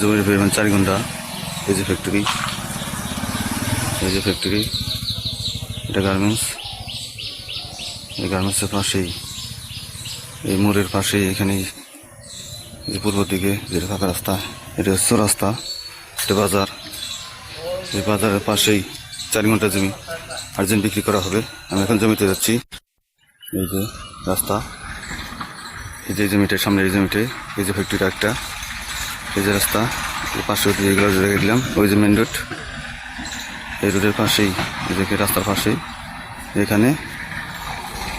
জমির পরিমাণ চার ঘণ্টা। এই যে ফ্যাক্টরি এই যে ফ্যাক্টরি এটা গার্মেন্টস এই গার্মেন্টসের পাশেই, এই মোড়ের পাশেই এখানেই এই যে পূর্ব দিকে যেটা ফাঁকা রাস্তা, এটা হচ্ছে রাস্তা, এটা বাজার। এই বাজারের পাশেই চার ঘণ্টা জমি আর্জেন্ট বিক্রি করা হবে। আমি এখন জমিতে যাচ্ছি। এই যে রাস্তা। এই যে জমিটার সামনে এই জমিতে এই যে ফ্যাক্টরিটা একটা। এই যে রাস্তা পাশে যেগুলো রেখে দিলাম, ওই যে মেন রোড এই রোডের পাশেই যে রাস্তার পাশেই। এখানে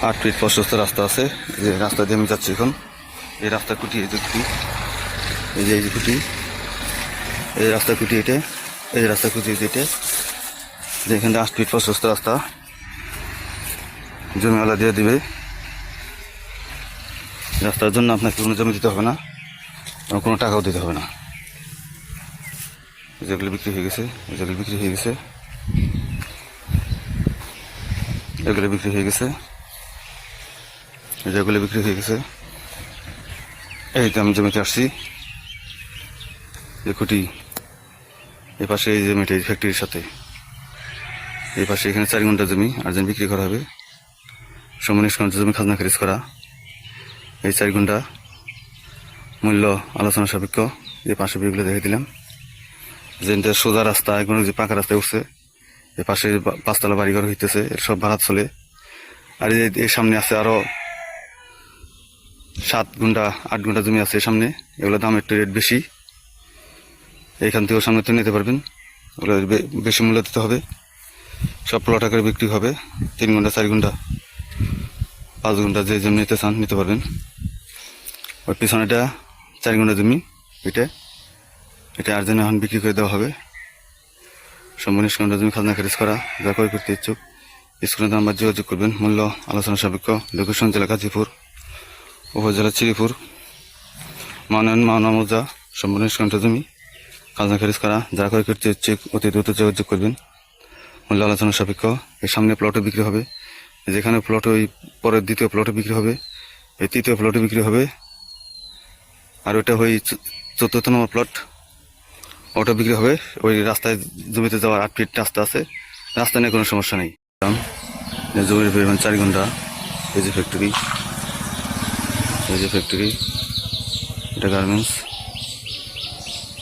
আট ফিট প্রশস্ত রাস্তা আছে। যে রাস্তা দিয়ে আমি যাচ্ছি এখন। এই রাস্তা কুটি এই যে কুটি। এই যে এই যে কুটি। এই রাস্তা কুটি এটা এই রাস্তা কুটি এটা যে এখানে আট ফিট প্রশস্ত রাস্তা। জমিওয়ালা দিয়ে দিবে। রাস্তার জন্য আপনাকে কোনো জমি দিতে হবে না। এবং কোনো টাকাও দিতে হবে না। যেগুলো বিক্রি হয়ে গেছে যেগুলো বিক্রি হয়ে গেছে। এগুলো বিক্রি হয়ে গেছে। যেগুলো বিক্রি হয়ে গেছে। এই তো আমি জমিতে আসছি যে খুঁটি, এই পাশে এই জমিটা, এই ফ্যাক্টরির সাথে। এই পাশে এখানে চার ঘণ্টা জমি আর জমি বিক্রি করা হবে। সমনিষ্কান্ত জমি, খাজনা খারিজ করা। এই চার ঘণ্টা মূল্য আলোচনা সাপেক্ষ এই পাশে বিগুলো দেখে দিলাম। যে সোজা রাস্তা, এখন যে পাকা রাস্তায় উঠছে এই পাশে পাঁচতলা বাড়িঘর হইতেছে, এর সব ভাড়া চলে। আর এই এর সামনে আছে আরও সাত ঘণ্টা, আট ঘণ্টা জমি আছে এর সামনে, এগুলো দাম একটু রেট বেশি। এইখান থেকেও সামনে তো নিতে পারবেন। ওগুলো বেশি মূল্য দিতে হবে। সব প্লট আকারে বিক্রি হবে। তিন ঘণ্টা, চার ঘণ্টা, পাঁচ ঘণ্টা যে জমি নিতে চান, নিতে পারবেন। ওই পিছনেটা চার ঘণ্টা জমি, এটা। এটা আর এখন বিক্রি করে দেওয়া হবে। সম্পূর্ণ ঘণ্টা জমি খাজনা খারিজ করা, যা ক্রয় করতে ইচ্ছুক। স্কুলের নাম্বার যোগাযোগ করবেন। মূল্য, আলোচনা সাপেক্ষ লোকেশন জেলা গাজীপুর উপজেলা চিরিপুর মানন মাওনা মৌজা সম্পূর্ণ ঘণ্টা জমি, খাজনা খারিজ করা, যা ক্রয় করতে ইচ্ছুক, অতি দ্রুত যোগাযোগ করবেন। মূল্য, আলোচনা সাপেক্ষ, এর সামনে প্লটও বিক্রি হবে। যেখানে প্লট ওই পরের দ্বিতীয় প্লটও বিক্রি হবে, এই তৃতীয় প্লটে বিক্রি হবে। আর ওটা ওই চতুর্থ নম্বর প্লট ওটা বিক্রি হবে, ওই রাস্তায় জমিতে যাওয়ার আট ফিট রাস্তা আছে। রাস্তা নিয়ে কোনো সমস্যা নেই। জমির পরিমাণ চার ঘণ্টা। এই যে ফ্যাক্টরি এই যে ফ্যাক্টরি এটা গার্মেন্টস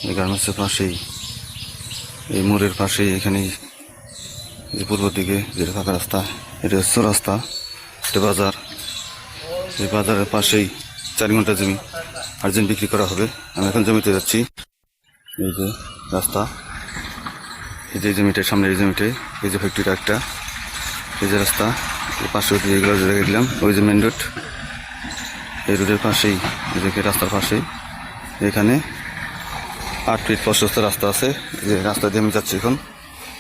এই গার্মেন্টসের পাশেই। এই মোড়ের পাশেই এখানেই। যে পূর্ব দিকে যেটা ফাঁকা রাস্তা, এটা হচ্ছে রাস্তা এটা বাজার। এই বাজারের পাশেই চার ঘণ্টা জমি আর্জেন্ট বিক্রি করা হবে আমি এখন জমিতে যাচ্ছি এই যে রাস্তা এই যে জমিটার সামনে এই জমিটাই এই যে ফ্যাক্টরিটা একটা এই যে রাস্তা এই পাশে যেগুলো রেখে দিলাম ওই যে মেন রোড এই রোডের পাশেই এই যে রাস্তার পাশেই এখানে আট ফিট প্রশস্ত রাস্তা আছে যে রাস্তা দিয়ে আমি যাচ্ছি এখন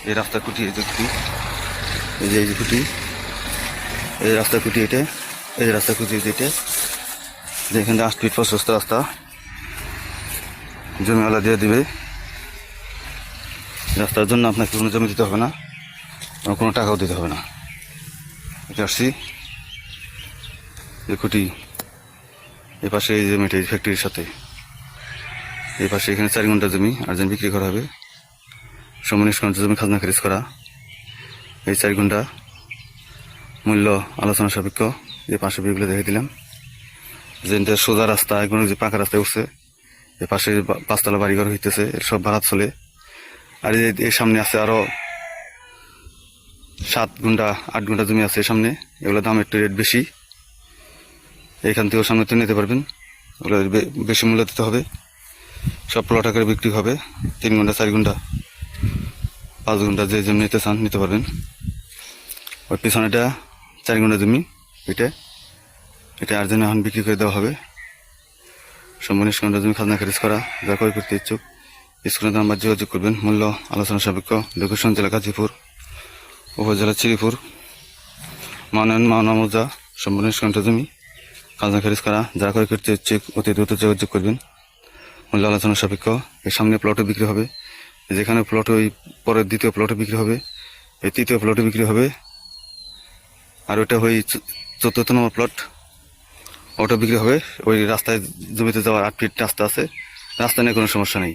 এই রাস্তা কুটি এই যে কুটি এই যে এই যে কুটি এই রাস্তা কুটি এটা এই রাস্তা কুটি এটা যে এখানে আট ফিট প্রশস্ত রাস্তা। জমিওয়ালা দিয়ে দিবে। রাস্তার জন্য আপনাকে কোনো জমি দিতে হবে না কোনো টাকাও দিতে হবে না। আসছি। যে খুঁটি এই পাশে এই জমিটা ফ্যাক্টরির সাথে। এই পাশে এখানে চার ঘণ্টা জমি আর্জেন্ট বিক্রি করা হবে। সমনিষ্কান্ত জমি খাজনা খারিজ করা। এই চার ঘণ্টা মূল্য আলোচনা সাপেক্ষ। এই পাশে বিগুলো দেখে দিলাম। যে এটা সোজা রাস্তা, এখন যে পাকা রাস্তায় উঠছে এই পাশে পাঁচতলা বাড়িঘর হইতেছে, এর সব ভাড়া চলে। আর এর সামনে আছে আরও সাত ঘণ্টা, আট ঘণ্টা জমি আছে সামনে। এগুলো দাম একটু রেট বেশি। এইখান থেকেও সামনে তো নিতে পারবেন। ওগুলো বেশি মূল্য দিতে হবে। সব প্লট আকারে বিক্রি হবে। তিন ঘণ্টা, চার ঘণ্টা, পাঁচ ঘণ্টা যে জমি নিতে চান নিতে পারবেন। ওই পিছনেটা চার ঘণ্টা জমি, এটা এটা আর জন্য এখন বিক্রি করে দেওয়া হবে। সম্পূর্ণ ঘণ্টা জমি খাজনা খারিজ করা, যা করতে ইচ্ছুক স্কুলের নাম্বার যোগাযোগ করবেন। মূল্য, আলোচনা সাপেক্ষ লোকেশন জেলা গাজীপুর, উপজেলা চিরিপুর মানন, মাওনা মৌজা সম্পূর্ণ ঘণ্টা জমি খাজনা খারিজ করা যা ক্রয় করতে ইচ্ছুক, অতি দ্রুত যোগাযোগ করবেন। মূল্য, আলোচনা সাপেক্ষ, এর সামনে প্লটও বিক্রি হবে। যেখানে প্লট ওই পরের দ্বিতীয় প্লটে বিক্রি হবে। এই তৃতীয় প্লটে বিক্রি হবে। আর ওটা ওই চতুর্থ নম্বর প্লট ওটা বিক্রি হবে। ওই রাস্তায় জমিতে যাওয়ার আট ফিট রাস্তা আছে রাস্তা নিয়ে কোনো সমস্যা নেই।